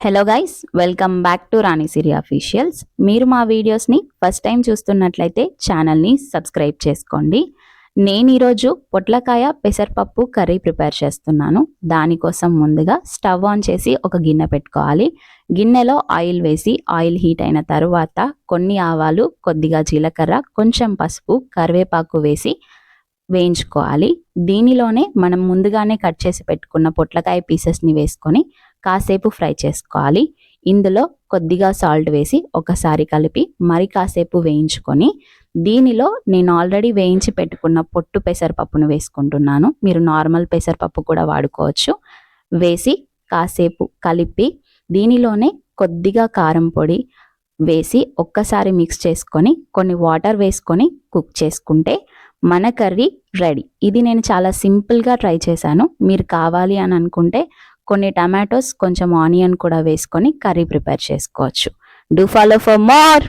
Hello guys welcome back to Rani Siri officials మీరు మా వీడియోస్ని ఫస్ట్ టైం చూస్తున్నట్లయితే ఛానల్ని సబ్స్క్రైబ్ చేసుకోండి. నేను ఈరోజు పొట్లకాయ పెసరపప్పు కర్రీ ప్రిపేర్ చేస్తున్నాను. దానికోసం ముందుగా స్టవ్ ఆన్ చేసి ఒక గిన్నె పెట్టుకోవాలి. గిన్నెలో ఆయిల్ వేసి ఆయిల్ హీట్ అయిన తరువాత కొన్ని ఆవాలు కొద్దిగా జీలకర్ర కొంచెం పసుపు కరివేపాకు వేసి వేయించుకోవాలి. దీనిలోనే మనం ముందుగానే కట్ చేసి పెట్టుకున్న పొట్లకాయ పీసెస్ని వేసుకొని కాసేపు ఫ్రై చేసుకోవాలి. ఇందులో కొద్దిగా సాల్ట్ వేసి ఒకసారి కలిపి మరి కాసేపు వేయించుకొని దీనిలో నేను ఆల్రెడీ వేయించి పెట్టుకున్న పొట్టు పెసరపప్పును వేసుకుంటున్నాను. మీరు నార్మల్ పెసరపప్పు కూడా వాడుకోవచ్చు. వేసి కాసేపు కలిపి దీనిలోనే కొద్దిగా కారం పొడి వేసి ఒక్కసారి మిక్స్ చేసుకొని కొన్ని వాటర్ వేసుకొని కుక్ చేసుకుంటే మన కర్రీ రెడీ. ఇది నేను చాలా సింపుల్గా ట్రై చేశాను. మీరు కావాలి అని అనుకుంటే కొన్ని టమాటోస్ కొంచెం ఆనియన్ కూడా వేసుకొని కర్రీ ప్రిపేర్ చేసుకోవచ్చు. Do follow for more